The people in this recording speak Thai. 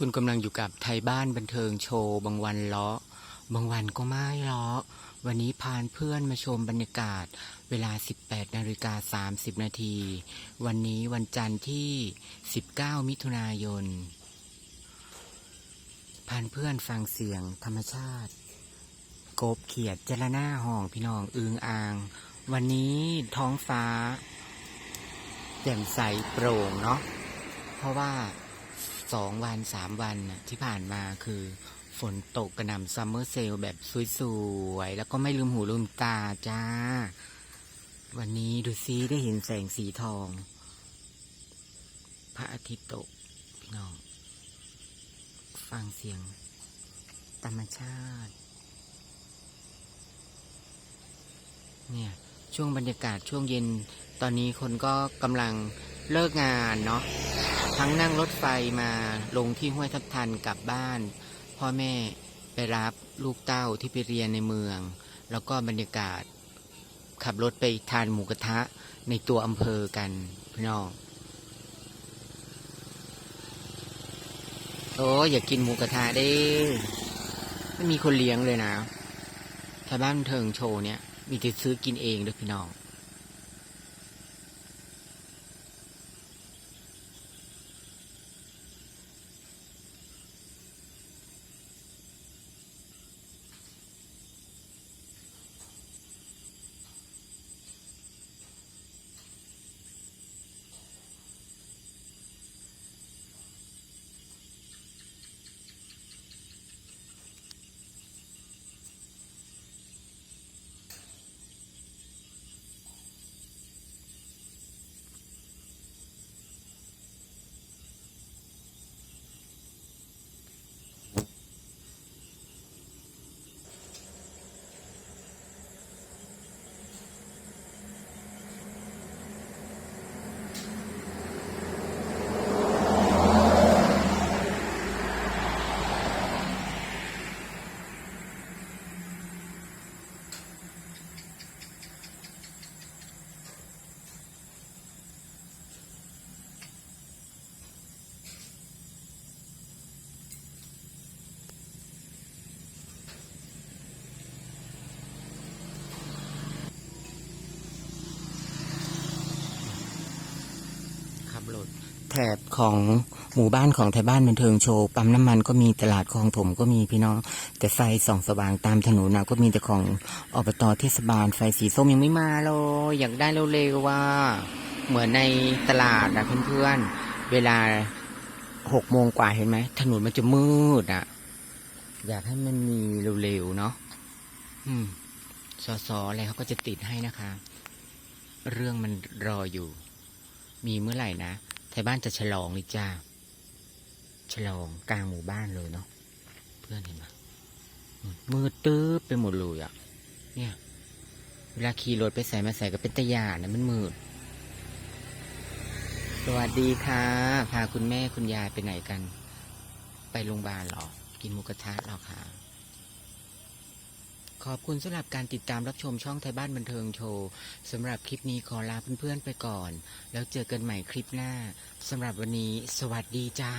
คุณกำลังอยู่กับไทยบ้านบันเทิงโชว์บางวันเลาะบางวันก็ไม่เลาะวันนี้พานเพื่อนมาชมบรรยากาศ เวลา 18นาฬิกา30นาทีวันนี้วันจันทร์ที่ 19 มิถุนายน พานเพื่อนฟังเสียงธรรมชาติ กบเขียดจระหน้าห้องพี่น้องอึงอ่าง วันนี้ท้องฟ้าแจ่มใสโปร่งเนาะเพราะว่า สองวันสามวันที่ผ่านมาคือฝนตกกระหน่ำซัมเมอร์เซลแบบสวยๆ แล้วก็ไม่ลืมหูลืมตาจ้า วันนี้ดูซิได้เห็นแสงสีทอง พระอาทิตย์ตก พี่น้อง ฟังเสียง ธรรมชาติ เนี่ย ช่วงบรรยากาศช่วงเย็น ตอนนี้คนก็กำลัง เลิกงานเนาะทั้งนั่งรถไฟมาลงที่ห้วยทับทันกลับบ้าน พ่อแม่ไปรับลูกเต้าที่ไปเรียนในเมือง แล้วก็บรรยากาศ ขับรถไปทานหมูกระทะในตัวอำเภอกันพี่น้องโอ้อยากกินหมูกระทะเด้ไม่มีคนเลี้ยงเลยนะชาวบ้านเทิงโชว์เนี่ย มีแต่ซื้อกินเองเด้วยพี่น้อง แถบของหมู่บ้านของไทยบ้านบันเทิงโชว์ปั๊มน้ำมันก็มีตลาดคลองถมก็มีพี่น้อง แต่ไฟส่องสว่างตามถนนนะก็มีแต่ของอบตเทศบาลไฟสีส้มยังไม่มาเลยอยากได้เร็วๆว่า เหมือนในตลาดนะเพื่อนๆ เวลาหกโมงกว่าเห็นไหมถนนมันจะมืดอะ อยากให้มันมีเร็วๆเนาะอืมสอสออะไรเขาก็จะติดให้นะคะ เรื่องมันรออยู่ มีเมื่อไหร่นะไทยบ้านจะฉลองเลยจ้า ฉลองกลางหมู่บ้านเลยเนาะ เพื่อนเห็นไหมมืดตื้อไปหมดเลยอะ่ะ เนี่ย เวลาขี่รถไปใส่มาใส่ก็เป็นตะยานนะมันมืด สวัสดีค่ะ พาคุณแม่คุณยายไปไหนกัน ไปโรงพยาบาลหรอ กินหมูกระทะหรอคะ ขอบคุณสำหรับการติดตามรับชมช่องไทยบ้านบันเทิงโชว์สำหรับคลิปนี้ขอลาเพื่อนๆไปก่อน แล้วเจอกันใหม่คลิปหน้าสำหรับวันนี้ สวัสดีจ้า